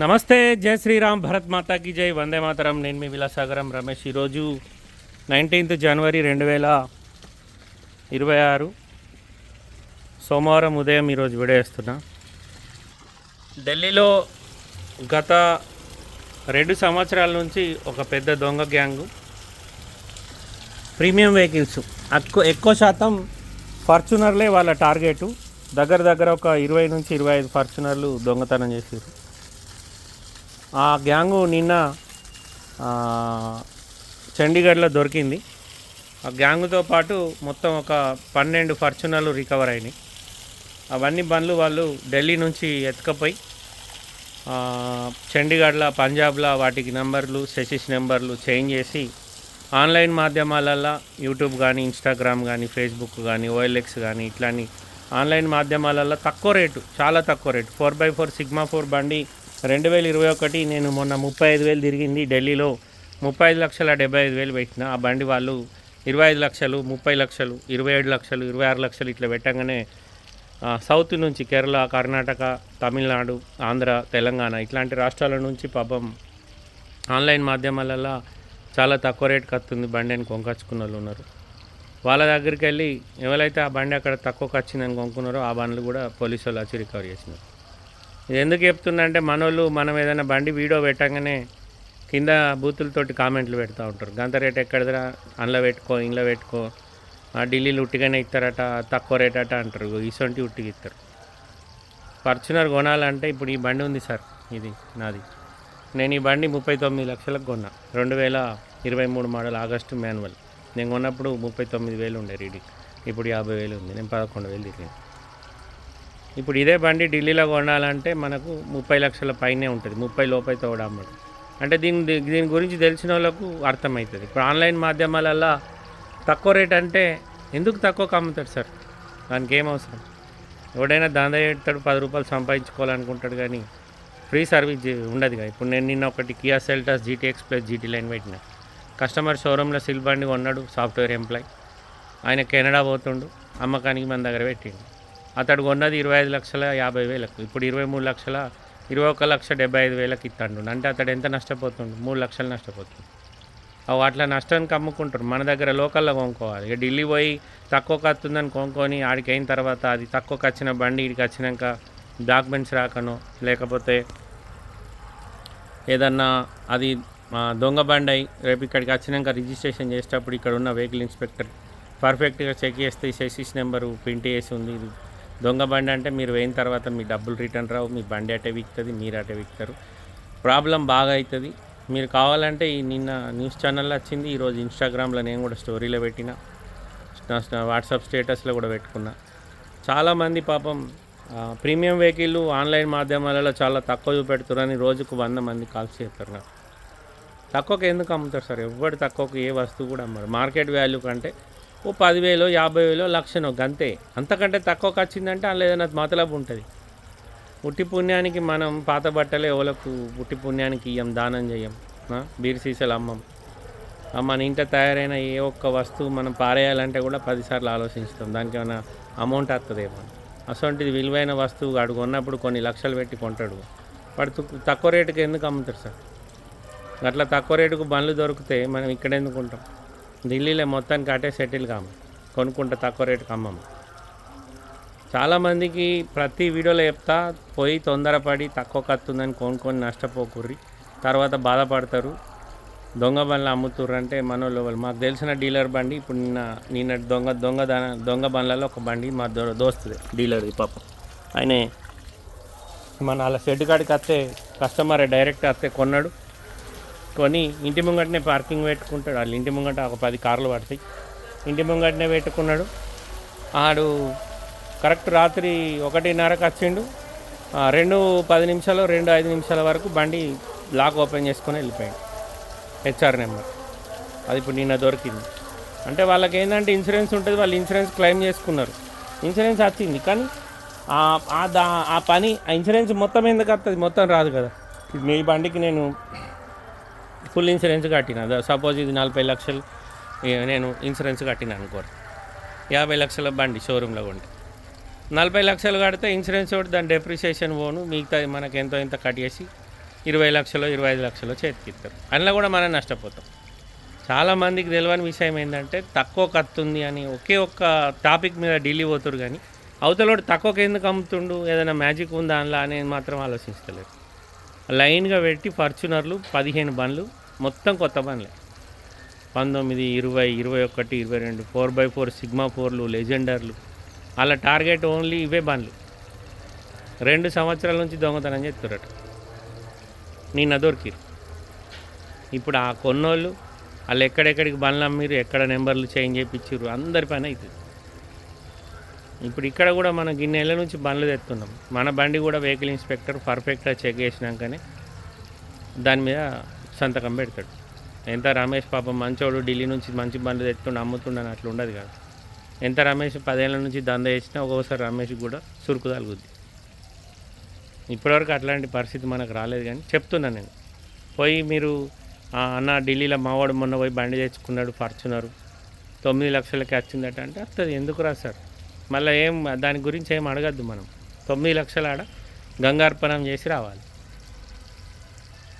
నమస్తే జై శ్రీరామ్ భరత్ మాతాకి జై వందే మాతరం. నేను మీ విలాసాగరం రమేష్. ఈరోజు నైన్టీన్త్ జనవరి రెండు వేల ఇరవై ఆరు. సోమవారం ఉదయం ఈరోజు విడేస్తున్నా ఢిల్లీలో గత రెండు సంవత్సరాల నుంచి ఒక పెద్ద దొంగ గ్యాంగు. Premium vehicles. ఎక్కువ ఎక్కువ శాతం ఫార్చునర్లే వాళ్ళ టార్గెట్. దగ్గర దగ్గర ఒక ఇరవై నుంచి ఇరవై ఐదు ఫార్చునర్లు దొంగతనం చేసారు ఆ గ్యాంగు నిన్న చండీగఢ్లో దొరికింది. ఆ గ్యాంగుతో పాటు మొత్తం ఒక పన్నెండు ఫార్చునర్లు రికవర్ అయినాయి. అవన్నీ బండ్లు వాళ్ళు ఢిల్లీ నుంచి ఎత్తుకపోయి చండీగఢ్లో పంజాబ్లో వాటికి నెంబర్లు సెసిస్ నెంబర్లు చేంజ్ చేసి ఆన్లైన్ మాధ్యమాలల్లో యూట్యూబ్ కానీ ఇన్స్టాగ్రామ్ కానీ ఫేస్బుక్ కానీ ఓఎల్ఎక్స్ కానీ ఇట్లాంటి ఆన్లైన్ మాధ్యమాలలో తక్కువ రేటు చాలా తక్కువ rate. Four by four sigma four బండి రెండు వేల ఇరవై ఒకటి నేను మొన్న ముప్పై ఐదు వేలు తిరిగింది ఢిల్లీలో. ముప్పై ఐదు లక్షల డెబ్బై ఐదు వేలు పెట్టిన ఆ బండి వాళ్ళు ఇరవై ఐదు లక్షలు ముప్పై లక్షలు ఇరవై ఏడు లక్షలు ఇరవై ఆరు లక్షలు ఇట్లా పెట్టగానే సౌత్ నుంచి కేరళ కర్ణాటక తమిళనాడు ఆంధ్ర తెలంగాణ ఇట్లాంటి రాష్ట్రాల నుంచి పాపం ఆన్లైన్ మాధ్యమాలలో చాలా తక్కువ రేటుకి వస్తుంది బండి అని కొనుకొచ్చుకున్న వాళ్ళు ఉన్నారు. వాళ్ళ దగ్గరికి వెళ్ళి ఎవరైతే ఆ బండి అక్కడ తక్కువకి వచ్చిందని కొనుక్కున్నారో ఆ బండ్లు కూడా పోలీసు వాళ్ళు వచ్చి రికవర్ చేసినారు. ఎందుకు చెప్తున్నా అంటే మనోళ్ళు మనం ఏదైనా బండి వీడియో పెట్టగానే కింద బూతులతోటి కామెంట్లు పెడతా ఉంటారు. గంత రేట్ ఎక్కడదరా? అందులో పెట్టుకో ఇంట్లో పెట్టుకో. ఆ ఢిల్లీలు ఉట్టిగానే ఇస్తారట తక్కువ రేట్ అట అంటారు ఇసొంటి ఉట్టిగా ఇస్తారు. ఫార్చునర్ కొనాలంటే ఇప్పుడు ఈ బండి ఉంది సార్ ఇది నాది. నేను ఈ బండి ముప్పై తొమ్మిది లక్షలకు కొన్నా. రెండు వేల ఇరవై మూడు మోడల్ ఆగస్టు మాన్యువల్. నేను కొన్నప్పుడు ముప్పై తొమ్మిది వేలు ఉండే రీడింగ్. ఇప్పుడు యాభై వేలు ఉంది. నేను పదకొండు వేలు తిరిగింది ఇప్పుడు ఇదే బండి ఢిల్లీలో కొనాలంటే మనకు ముప్పై లక్షల పైనే ఉంటుంది. ముప్పై లోపైతే కూడా అమ్మడు అంటే దీని దీని గురించి తెలిసిన వాళ్ళకు అర్థమవుతుంది ఇప్పుడు ఆన్లైన్ మాధ్యమాలల్లో తక్కువ రేట్ అంటే ఎందుకు తక్కువకు అమ్ముతాడు సార్? దానికి ఏం అవసరం? ఎవడైనా దందా పెడతాడు పది రూపాయలు సంపాదించుకోవాలనుకుంటాడు కానీ ఫ్రీ సర్వీస్ ఉండదుగా ఇప్పుడు నేను నిన్న ఒకటి Kia Seltos GTX plus GT line పెట్టిన. కస్టమర్ షోరూంలో సిల్ బండి కొన్నాడు సాఫ్ట్వేర్ ఎంప్లాయ్. ఆయన కెనడా పోతుండు అమ్మకానికి మన దగ్గర పెట్టిండు. అతడు కొన్నది ఇరవై ఐదు లక్షల యాభై వేలకు ఇప్పుడు ఇరవై మూడు లక్షల ఇరవై ఒక లక్ష డెబ్బై ఐదు వేలకు ఇస్తాడు. అంటే అతడు ఎంత నష్టపోతుండు? మూడు లక్షలు నష్టపోతుంది అవి అట్లా నష్టానికి అమ్ముకుంటారు మన దగ్గర లోకల్లో కొనుక్కోవాలి. ఇక ఢిల్లీ పోయి తక్కువకి వస్తుందని కొనుక్కొని ఆడికి అయిన తర్వాత అది తక్కువకి వచ్చిన బండి ఇడికి వచ్చినాక డాక్యుమెంట్స్ రాకనో లేకపోతే ఏదన్నా అది దొంగ బండి అయి రేపు ఇక్కడికి వచ్చినాక రిజిస్ట్రేషన్ చేసేటప్పుడు ఇక్కడ ఉన్న వెహికల్ ఇన్స్పెక్టర్ పర్ఫెక్ట్గా చెక్ చేస్తే ఈ సెసిస్ నెంబరు ప్రింట్ చేసి ఉంది. ఇది దొంగ బండి అంటే మీరు వేయిన తర్వాత మీ డబ్బులు రిటర్న్ రావు మీ బండి అటే విక్తుంది మీరు అటే విక్తారు ప్రాబ్లం బాగా అవుతుంది మీరు కావాలంటే ఈ నిన్న న్యూస్ ఛానల్లో వచ్చింది ఈరోజు ఇన్స్టాగ్రామ్లో నేను కూడా స్టోరీలో పెట్టిన వాట్సాప్ స్టేటస్లో కూడా పెట్టుకున్నా. చాలామంది పాపం ప్రీమియం వెహికల్ ఆన్లైన్ మాధ్యమాలలో చాలా తక్కువ చూపెడుతున్నారని రోజుకు వంద మంది కాల్స్ చేస్తారు నాకు. తక్కువకి ఎందుకు అమ్ముతారు సార్? ఎవ్వడి తక్కువకి ఏ వస్తువు కూడా అమ్మరు. మార్కెట్ వాల్యూ కంటే ఓ పదివేలు యాభై వేలు లక్షనో గంతే. అంతకంటే తక్కువకి వచ్చిందంటే అందులో ఏదైనా మతలబు ఉంటుంది. పుట్టి పుణ్యానికి మనం పాత బట్టలే ఎవలకు పుట్టి పుణ్యానికి ఇయ్యం దానం చేయం బీర్ సీసలు అమ్మం. మన ఇంట తయారైన ఏ ఒక్క వస్తువు మనం పారేయాలంటే కూడా పదిసార్లు ఆలోచిస్తాం దానికి ఏమైనా అమౌంట్ వస్తుందేమో అసొంటిది విలువైన వస్తువు అడుగు కొన్నప్పుడు కొన్ని లక్షలు పెట్టి కొంటాడు. వాడు తక్కువ రేటుకి ఎందుకు అమ్ముతాడు సార్? అట్లా తక్కువ రేటుకు బండ్లు దొరికితే మనం ఇక్కడ ఎందుకు ఉంటాం? ఢిల్లీలో మొత్తానికి అటే సెటిల్ కాము. కొనుక్కుంటే తక్కువ రేటుకి అమ్మము. చాలామందికి ప్రతి వీడియోలో చెప్తా పోయి తొందరపడి తక్కువ కత్తుందని కొనుక్కొని నష్టపోకుర్రి. తర్వాత బాధపడతారు. దొంగ బండ్లు అమ్ముతుర్రు అంటే మనోళ్ళు వాళ్ళు మాకు తెలిసిన డీలర్ బండి ఇప్పుడు నిన్న నిన్న దొంగ దొంగ దొంగ బండ్లలో ఒక బండి మా దో దోస్తుది. డీలర్ది పాపం. ఆయనే మన అలా షెడ్ కాడికి వస్తే కస్టమర్ డైరెక్ట్ వస్తే కొన్నాడు. కొని ఇంటి ముంగటనే పార్కింగ్ పెట్టుకుంటాడు. వాళ్ళు ఇంటి ముంగట ఒక పది కార్లు పడతాయి. ఇంటి ముంగటనే పెట్టుకున్నాడు. ఆడు కరెక్ట్ రాత్రి ఒకటిన్నరకు వచ్చిండు. ఆ, రెండు పది నిమిషాలు రెండు ఐదు నిమిషాల వరకు బండి లాక్ ఓపెన్ చేసుకొని వెళ్ళిపోయాడు. HR number. అది ఇప్పుడు నిన్న దొరికింది. అంటే వాళ్ళకి ఏంటంటే ఇన్సూరెన్స్ ఉంటుంది. వాళ్ళు ఇన్సూరెన్స్ క్లెయిమ్ చేసుకున్నారు. ఇన్సూరెన్స్ వచ్చింది. కానీ ఆ- దా ఆ పని ఆ ఇన్సూరెన్స్ మొత్తం ఎందుకు వస్తుంది మొత్తం రాదు కదా. మీ బండికి నేను ఫుల్ ఇన్సూరెన్స్ కట్టిన. సపోజ్ ఇది నలభై లక్షలు నేను ఇన్సూరెన్స్ కట్టిన అనుకోరు. యాభై లక్షల బండి షోరూంలో కొంటే. నలభై లక్షలు కడితే ఇన్సూరెన్స్ ఒకటి దాని డెప్రిసియేషన్ పోను మిగతా మనకి ఎంతో ఇంత కట్ చేసి ఇరవై లక్షలు ఇరవై ఐదు లక్షలు చేతికిస్తారు అందులో కూడా మనం నష్టపోతాం. చాలా మందికి తెలియని విషయం ఏంటంటే తక్కువ కత్తుంది అని ఒకే ఒక్క టాపిక్ మీద ఢిల్లీ పోతురు కానీ అవతలోడు తక్కువకి ఎందుకు అమ్ముతుండు? ఏదైనా మ్యాజిక్ ఉందా అందులో అనేది మాత్రం ఆలోచించలేదు. లైన్గా పెట్టి ఫార్చునర్లు పదిహేను బండ్లు మొత్తం కొత్త పనులే పంతొమ్మిది ఇరవై ఇరవై ఒకటి ఇరవై రెండు ఫోర్ బై ఫోర్ సిగ్మా ఫోర్లు లెజెండర్లు. అలా టార్గెట్ ఓన్లీ ఇవే బండ్లు. రెండు సంవత్సరాల నుంచి దొంగతనం చేస్తురట నిన్న దొరికిరు ఇప్పుడు ఆ కొన్నోళ్ళు వాళ్ళు ఎక్కడెక్కడికి బండ్లు అమ్మిరు ఎక్కడ నెంబర్లు చేంజ్ చేయించారు అందరి పని అవుతుంది ఇప్పుడు ఇక్కడ కూడా మన గిన్నెల నుంచి బండ్లు తెస్తున్నాం మన బండి కూడా వెహికల్ ఇన్స్పెక్టర్ పర్ఫెక్ట్గా చెక్ చేసినాకనే దాని మీద సంతకం పెడతాడు. ఎంత రమేష్ పాపం మంచోడు ఢిల్లీ నుంచి మంచి బండ్లు తెస్తుండు అమ్ముతుండని అట్లా ఉండదు కదా. ఎంత రమేష్ పదేళ్ళ నుంచి దంద చేసినా ఒక్కోసారి రమేష్ కూడా సురుకు తలుగుద్ది ఇప్పటివరకు అట్లాంటి పరిస్థితి మనకు రాలేదు కానీ చెప్తున్నాను నేను. పోయి మీరు అన్న ఢిల్లీలో మావాడు మొన్న పోయి బండి తెచ్చుకున్నాడు ఫార్చునర్. తొమ్మిది లక్షలకి వచ్చిందట అంటే వస్తుంది ఎందుకు రా సార్? మళ్ళీ ఏం దాని గురించి ఏం అడగద్దు మనం. తొమ్మిది లక్షల ఆడ గంగార్పణం చేసి రావాలి.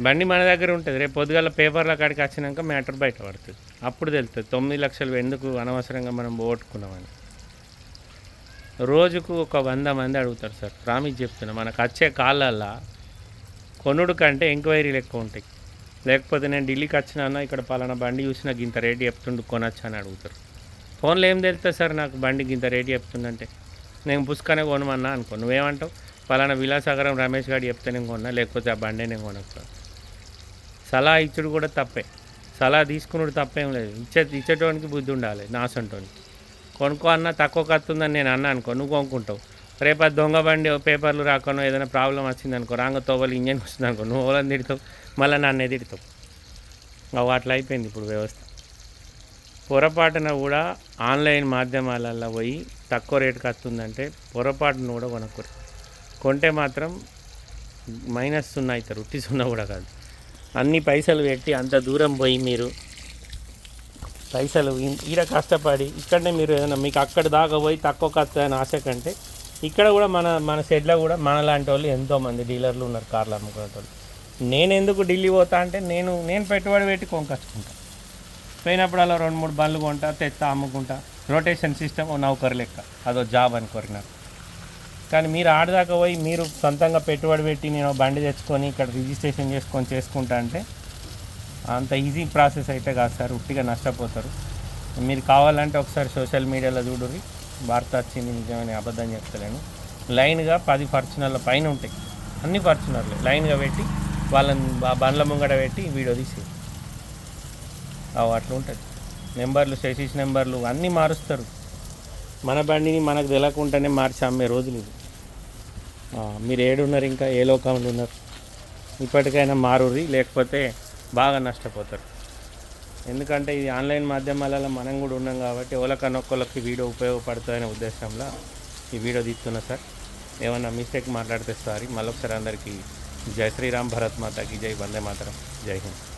బండి మన దగ్గర ఉంటుంది. రేపు పొద్దుగాల పేపర్ల కాడికి వచ్చినాక మ్యాటర్ బయట పడుతుంది. అప్పుడు తెలుస్తుంది. తొమ్మిది లక్షలు ఎందుకు అనవసరంగా మనం పోగొట్టుకున్నామని. రోజుకు ఒక వంద మంది అడుగుతారు సార్. ప్రామిస్ చెప్తున్నా మనకు వచ్చే కాళ్ళల్లో కొనుడు కంటే ఎంక్వైరీలు ఎక్కువ ఉంటాయి. లేకపోతే నేను ఢిల్లీకి వచ్చినా ఇక్కడ పలానా బండి చూసి నాకు ఇంత రేటు చెప్తుండు కొనొచ్చా అని అడుగుతారు. ఫోన్లో ఏం తెలుస్తుంది సార్ నాకు బండికి ఇంత రేటు చెప్తుందంటే? నేను పుస్తకానే కొనమన్నా అనుకో. నువ్వేమంటావు? పలానా విలాసాగరం రమేష్ గారు చెప్తే నేను కొన్నా లేకపోతే ఆ బండే నేను సలహా ఇచ్చుడు కూడా తప్పే. సలహా తీసుకున్నాడు తప్పేం లేదు. ఇచ్చే ఇచ్చేటోనికి బుద్ధి ఉండాలి నాసంటోనికి. కొనుక్కో అన్న తక్కువ కత్తుందని నేను అన్నా అనుకో నువ్వు కొనుక్కుంటావు. రేపు అది దొంగ బండి పేపర్లు రాకనో ఏదైనా ప్రాబ్లం వచ్చింది అనుకో రాంగ తోవలు ఇంజన్ వస్తుంది అనుకో నువ్వు ఓలని తిడతావు మళ్ళీ నన్నే తిడతావు. అవు అట్లా అయిపోయింది ఇప్పుడు వ్యవస్థ. పొరపాటున కూడా ఆన్లైన్ మాధ్యమాలలో పోయి తక్కువ రేటుకి వస్తుందంటే పొరపాటున కూడా కొనకూడదు. కొంటే మాత్రం మైనస్ సున్నా అవుతారు ఉట్టి సున్నా కూడా కాదు. అన్ని పైసలు పెట్టి అంత దూరం పోయి మీరు. పైసలు ఈడ కష్టపడి ఇక్కడనే మీరు ఏదైనా మీకు అక్కడ దాకా పోయి తక్కువ ఖర్చు అని ఆశ కంటే ఇక్కడ కూడా మన మన షెడ్లో కూడా మన లాంటి వాళ్ళు ఎంతోమంది డీలర్లు ఉన్నారు కార్లు అమ్ముకునే వాళ్ళు నేను ఎందుకు ఢిల్లీ పోతా అంటే నేను నేను పెట్టుబడి పెట్టి కొనుకొచ్చుకుంటా. పోయినప్పుడు అలా రెండు మూడు బండ్లు కొంటా తెత్త అమ్ముకుంటా. రొటేషన్ సిస్టమ్ ఓ నౌకర్ లెక్క. అదో జాబ్ అనుకోరు నాకు కానీ మీరు ఆడదాకా పోయి మీరు సొంతంగా పెట్టుబడి పెట్టి నేను బండి తెచ్చుకొని ఇక్కడ రిజిస్ట్రేషన్ చేసుకొని చేసుకుంటా అంటే అంత ఈజీ ప్రాసెస్ అయితే కాదు సార్ ఉట్టిగా నష్టపోతారు. మీరు కావాలంటే ఒకసారి సోషల్ మీడియాలో చూడుర్రి. వార్త వచ్చింది నిజమని అబద్ధం చెప్తలేను. లైన్గా పది ఫార్చునర్ల పైన ఉంటాయి. అన్ని ఫార్చునర్లు. లైన్గా పెట్టి వాళ్ళని బండ్ల ముంగట పెట్టి వీడియో తీసి అవి అట్లా ఉంటుంది. నెంబర్లు శశీష్ నెంబర్లు అన్నీ మారుస్తారు. మన బండిని మనకు తెలియకుండానే మార్చి అమ్మే రోజులు ఇది మీరు ఏడున్నారు ఇంకా ఏ లోకంలో ఉన్నారు? ఇప్పటికైనా మారుర్రి లేకపోతే బాగా నష్టపోతారు. ఎందుకంటే ఇది ఆన్లైన్ మాధ్యమాలలో మనం కూడా ఉన్నాం కాబట్టి ఎవరికనొక్కళ్ళకి వీడియో ఉపయోగపడుతుందనే ఉద్దేశంలో ఈ వీడియో తీస్తున్నా సార్. ఏమన్నా మిస్టేక్ మాట్లాడితే సారీ. మళ్ళొకసారి అందరికీ జై శ్రీరామ్ భరత్ మాతకి జై వందే మాతరం. జై హింద్.